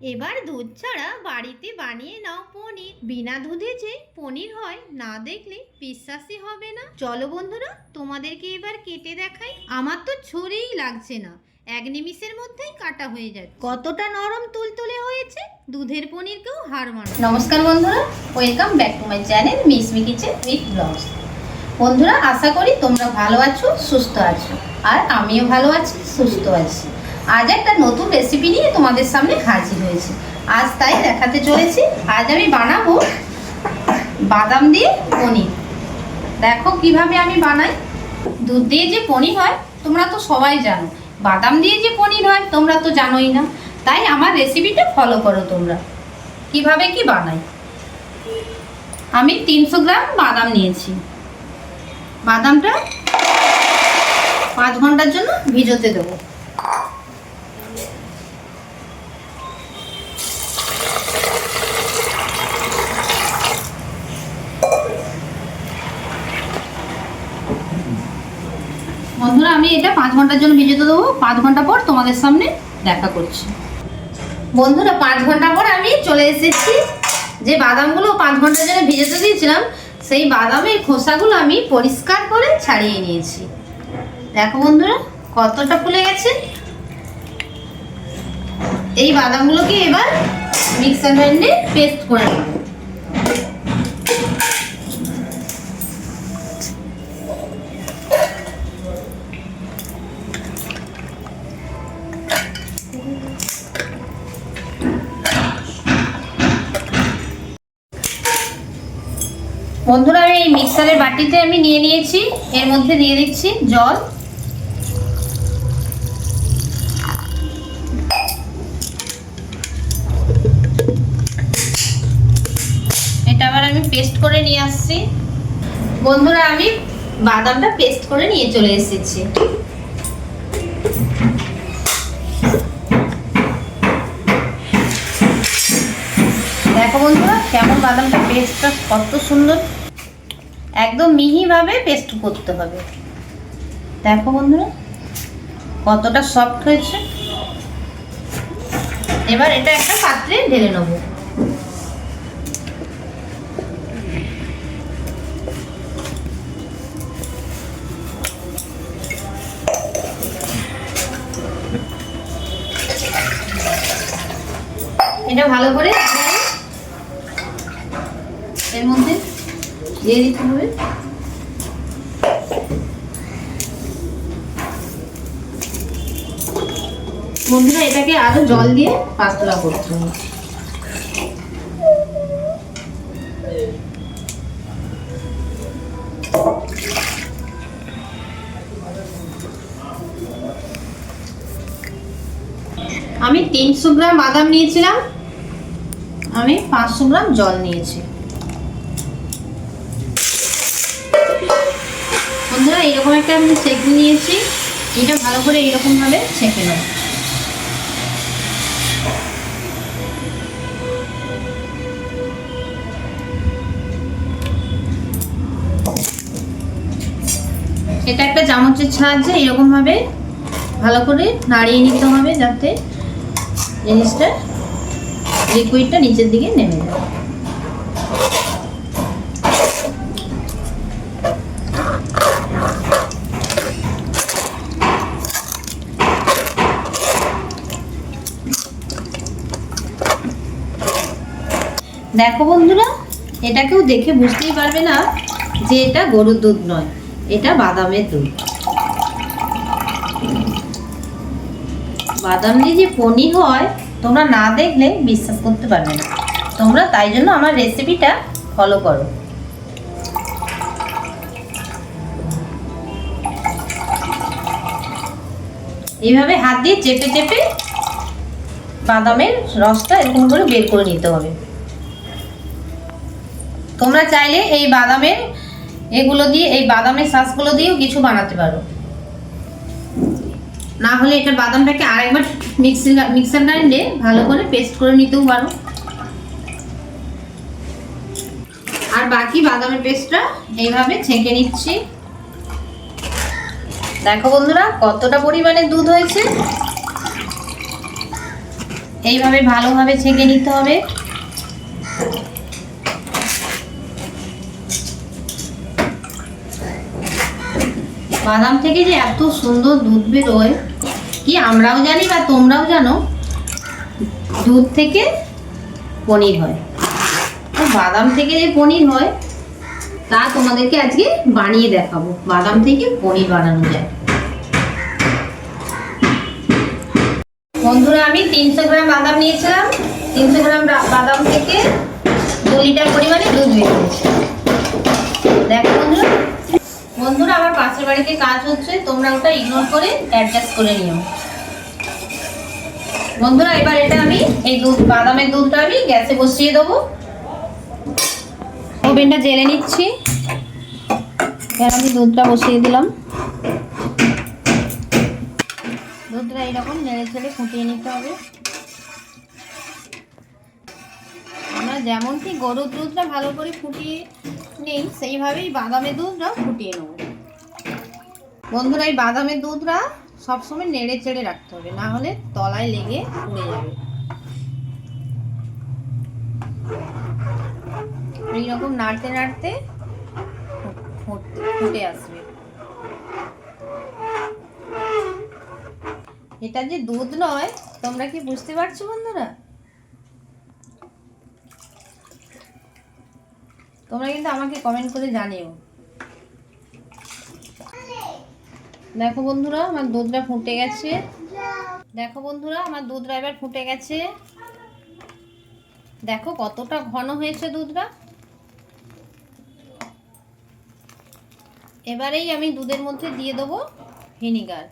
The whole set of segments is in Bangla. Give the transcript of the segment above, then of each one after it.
এবার দুধ ছাড়া বাড়িতে বানিয়ে নাও পনির। বিনা দুধে যে পনির হয়, না দেখলে বিশ্বাসই হবে না। চলো বন্ধুরা, তোমাদেরকে এবার কেটে দেখাই। আমার তো ছুরিই লাগছে না। এক নিমিষের মধ্যেই কাটা হয়ে যায় কতটা নরম তুলতুলে হয়েছে, দুধের পনিরকেও হার মানা। নমস্কার বন্ধুরা welcome back to my channel Mismi kitchen with vlogs বন্ধুরা, আশা করি তোমরা ভালো আছো, সুস্থ আছো। আর আমিও ভালো আছি, সুস্থ আছি। আজ একটা নতুন রেসিপি নিয়ে তোমাদের সামনে হাজির হয়েছি। আজ তাই দেখাতে চলেছি। আজ আমি বানাবো বাদাম দিয়ে পনির। দেখো কীভাবে আমি বানাই। দুধ দিয়ে যে পনির হয়, তোমরা তো সবাই জানো। বাদাম দিয়ে যে পনির হয়, তোমরা তো জানোই না। তাই আমার রেসিপিটা ফলো করো তোমরা। কীভাবে কি বানাই? আমি তিনশো গ্রাম বাদাম নিয়েছি। বাদামটা পাঁচ ঘণ্টার জন্য ভিজোতে দেবো। বন্ধুরা, আমি এটা পাঁচ ঘণ্টার জন্য ভিজোতে দেবো। পাঁচ ঘণ্টা পর তোমাদের সামনে দেখা করছি। বন্ধুরা, পাঁচ ঘণ্টা পর আমি চলে এসেছি। যে বাদামগুলো পাঁচ ঘণ্টার জন্য ভিজেতে দিয়েছিলাম, সেই বাদামের খোসাগুলো আমি পরিষ্কার করে ছাড়িয়ে নিয়েছি। দেখো বন্ধুরা, কতটা ফুলে গেছে। এই বাদামগুলোকে এবার মিক্সার গ্রাইন্ডে পেস্ট করে নেব। আমি নিয়ে নিয়েছি, এর মধ্যে দিয়ে দিচ্ছি জল। এটা আবার আমি পেস্ট করে নিয়ে আসছি। বন্ধুরা, আমি বাদামটা পেস্ট করে নিয়ে চলে এসেছি। দেখো বন্ধুরা, কেমন বাদামটা পেস্টটা, কত সুন্দর। একদম মিহিভাবে পেস্ট করতে হবে। দেখো বন্ধুরা, কতটা সফট হয়েছে। এবার এটা একটা পাত্রে ঢেলে নেব। এটা ভালো করে এর মধ্যে দিয়ে দিতে হবে। বন্ধুরা, এটাকে আরও জল দিয়ে পাতলা করতে হবে। আমি তিনশো গ্রাম বাদাম নিয়েছিলাম। আমি পাঁচশো গ্রাম জল নিয়েছি। বন্ধুরা এইরকম একটা আমি ছেঁকে নিয়েছি। এটা ভালো করে এইরকম ভাবে ছেঁকে নেব। এটা একটা চামচের সাহায্যে এরকম ভাবে ভালো করে নাড়িয়ে নিতে হবে যাতে জিনিসটা লিকুইডটা নিচের দিকে নেমে যায়। দেখো বন্ধুরা এটা কেউ দেখে বুঝতেই পারবে না যে এটা গরুর দুধ নয়, এটা বাদামের দুধ। বাদাম দিয়ে যে পনির হয়, তোমরা না দেখলে বিশ্বাস করতে পারবে না। তোমরা তাই জন্য আমার রেসিপিটা ফলো করো। এইভাবে হাত দিয়ে চেপে চেপে বাদামের রসটা এরকম করে বের করে নিতে হবে। তোমরা চাইলে এই বাদামের এগুলো দিয়ে, এই বাদামের শ্বাসগুলো দিয়েও কিছু বানাতে পারো। না হলে এটা বাদামটাকে আরেকবার মিক্সি মিক্সার গ্রাইন্ডে ভালো করে পেস্ট করে নিতেও পারো। আর বাকি বাদামের পেস্টটা এইভাবে ছেঁকে নিচ্ছি। দেখো বন্ধুরা, কতটা পরিমাণে দুধ হয়েছে। এইভাবে ভালোভাবে ছেঁকে নিতে হবে। বাদাম থেকে যে এত সুন্দর দুধ বেরোয়, কি আমরাও জানি বা তোমরাও জানো, দুধ থেকে পনির হয়। তো বাদাম থেকে যে পনির হয়, তা তোমাদেরকে আজকে বানিয়ে দেখাবো। বাদাম থেকে পনির বানানো যায়। বন্ধুরা, আমি তিনশো গ্রাম বাদাম নিয়েছিলাম। তিনশো গ্রাম বাদাম থেকে দু লিটার পরিমাণে দুধ বেরিয়েছে। বন্ধুরা, আমার পাশের বাড়িতে কাজ হচ্ছে, তোমরা ওটা ইগনোর করে অ্যাডজাস্ট করে নিও। বন্ধুরা, এবার এটা আমি এই দুধ, বাদামের দুধটা আমি গ্যাসে বসিয়ে দেবো। ওভেনটা জেলে নিচ্ছি। এবার আমি দুধটা বসিয়ে দিলাম। দুধটা এইরকম নেড়ে ছেড়ে ফুটিয়ে নিতে হবে। আমরা যেমন কি গরুর দুধটা ভালো করে ফুটিয়ে নেই, সেইভাবেই বাদামের দুধটাও ফুটিয়ে নেব। বন্ধুরা, এই বাদামের দুধটা সবসময় নেড়ে চেড়ে রাখতে হবে, না হলে তলায় লেগে পুড়ে যাবে। এইরকম নাড়তে নাড়তে ফুটে আসবে। এটা যে দুধ নয়, তোমরা কি বুঝতে পারছ বন্ধুরা? তোমরা কিন্তু আমাকে কমেন্ট করে জানিও। দেখো বন্ধুরা, আমার দুধটা ফুটে গেছে। দেখো বন্ধুরা, আমার দুধটা এবার ফুটে গেছে। দেখো কতটা ঘন হয়েছে দুধটা এবারেই আমি দুধের মধ্যে দিয়ে দেবো ভিনিগার।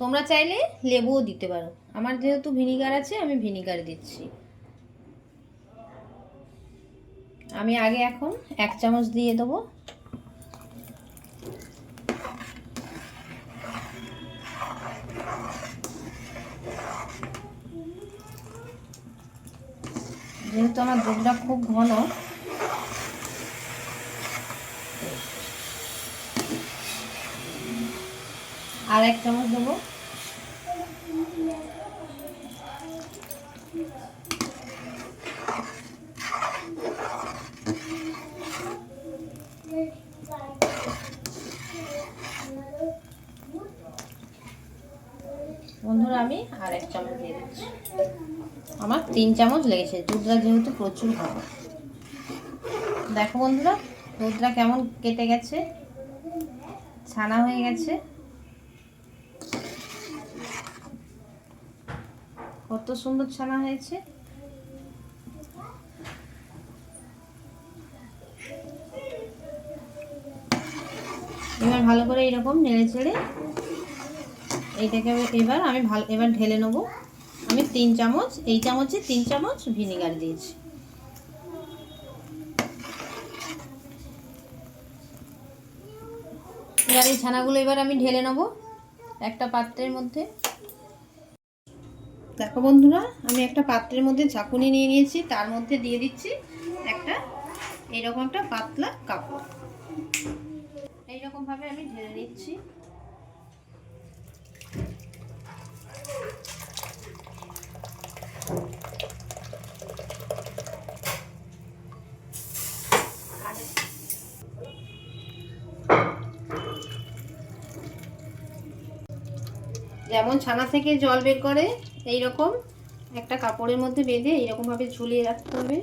তোমরা চাইলে লেবুও দিতে পারো। আমার যেহেতু ভিনিগার আছে, আমি ভিনিগার দিচ্ছি। আমি আগে এখন এক চামচ দিয়ে দেবো। যেহেতু আমার দুধটা খুব ঘন, আর এক চামচ দেবো বন্ধুরা আমি আর এক চামচ দিয়ে দিচ্ছি। আমার তিন চামচ লেগেছে, দুধটা যেহেতু প্রচুর ভালো দেখো বন্ধুরা, দুধটা কেমন কেটে গেছে? ছানা হয়ে গেছে। কত সুন্দর ছানা হয়েছে। এবার ভালো করে এরকম নেড়ে চেড়ে এইটাকে এবার আমি ভালো, এবার ঢেলে নেব। আমি তিন চামচ, এই চামচে তিন চামচ ভিনিগার দিয়েছি। এবার এই ছানাগুলো এবার আমি ঢেলে নেব একটা পাত্রের মধ্যে। দেখো বন্ধুরা, আমি একটা পাত্রের মধ্যে ঝাঁকুনি নিয়ে নিয়েছি, তার মধ্যে দিয়ে দিচ্ছি একটা এইরকম একটা পাতলা কাপড়। এইরকমভাবে আমি ঢেলে নিচ্ছি। যেমন ছানা থেকে জল বের করে এই রকম একটা কাপড়ের মধ্যে বেঁধে এইরকমভাবে ঝুলিয়ে রাখতে হবে।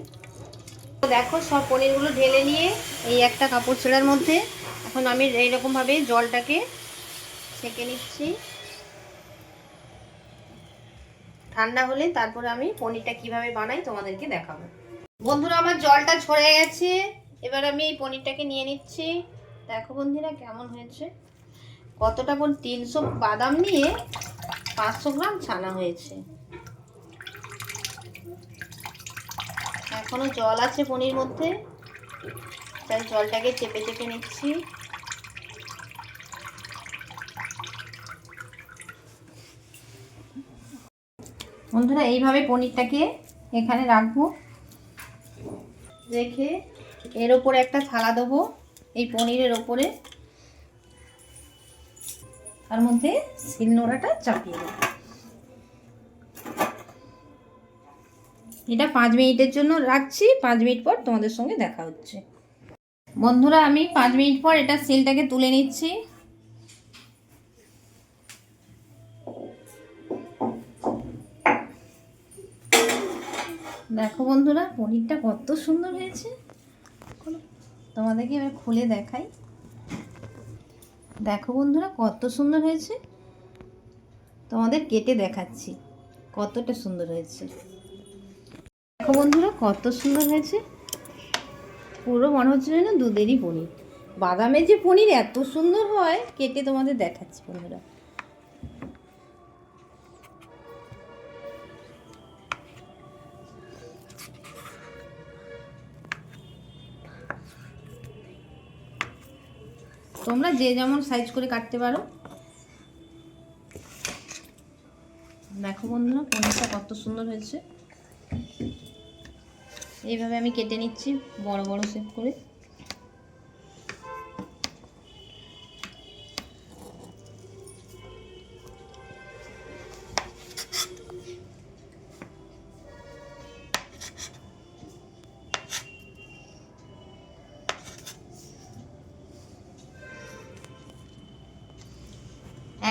দেখো, সব পনিরগুলো ঢেলে নিয়ে এই একটা কাপড় ছেঁড়ার মধ্যে এখন আমি এইরকমভাবে জলটাকে ছেঁকে নিচ্ছি। ঠান্ডা হলে তারপরে আমি পনিরটা কীভাবে বানাই তোমাদেরকে দেখাবো। বন্ধুরা, আমার জলটা ঝরে গেছে। এবার আমি এই পনিরটাকে নিয়ে নিচ্ছি। দেখো বন্ধুরা, কেমন হয়েছে। কতটা পর তিনশো বাদাম নিয়ে পাঁচশো গ্রাম ছানা হয়েছে। এখনও জল আছে পনির মধ্যে। তাই জলটাকে চেপে চেপে নিচ্ছি। বন্ধুরা, এইভাবে পনিরটাকে এখানে রাখব। রেখে এর ওপরে একটা থালা দেবো। এই পনিরের ওপরে তার মধ্যে শিলনোড়াটা চাপিয়ে দেবো। এটা পাঁচ মিনিটের জন্য রাখছি, পাঁচ মিনিট পর তোমাদের সঙ্গে দেখা হচ্ছে। বন্ধুরা, আমি পাঁচ মিনিট পর এটা সেলটাকে তুলে নিচ্ছি। দেখো বন্ধুরা, পনিরটা কত সুন্দর হয়েছে। তোমাদেরকে এবার খুলে দেখাই। দেখো বন্ধুরা, কত সুন্দর হয়েছে। তোমাদের কেটে দেখাচ্ছি, কতটা সুন্দর হয়েছে। দেখো বন্ধুরা, কত সুন্দর হয়েছে। পুরো মনে হচ্ছে যেন দুধেরই পনির। বাদামের যে পনির এত সুন্দর হয়, কেটে তোমাদের দেখাচ্ছি বন্ধুরা। তোমরা যে যেমন সাইজ করে কাটতে পারো। দেখো বন্ধুরা, পনিরটা কত সুন্দর হয়েছে। এইভাবে আমি কেটে নিচ্ছি, বড় বড় শেপ করে।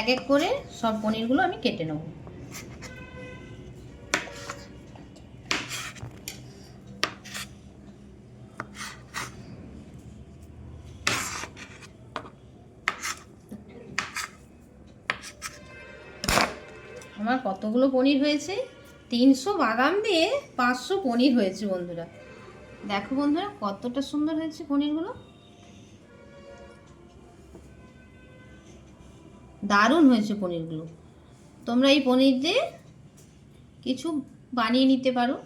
এক এক করে সব পনিরগুলো আমি কেটে নেব। আমার কতগুলো পনির হয়েছে? তিনশো বাদাম দিয়ে পাঁচশো পনির হয়েছে বন্ধুরা। দেখো বন্ধুরা কতটা সুন্দর হয়েছে পনিরগুলো। দারুণ হয়েছে পনিরগুলো। তোমরা এই পনির দিয়ে কিছু বানিয়ে নিতে পারো।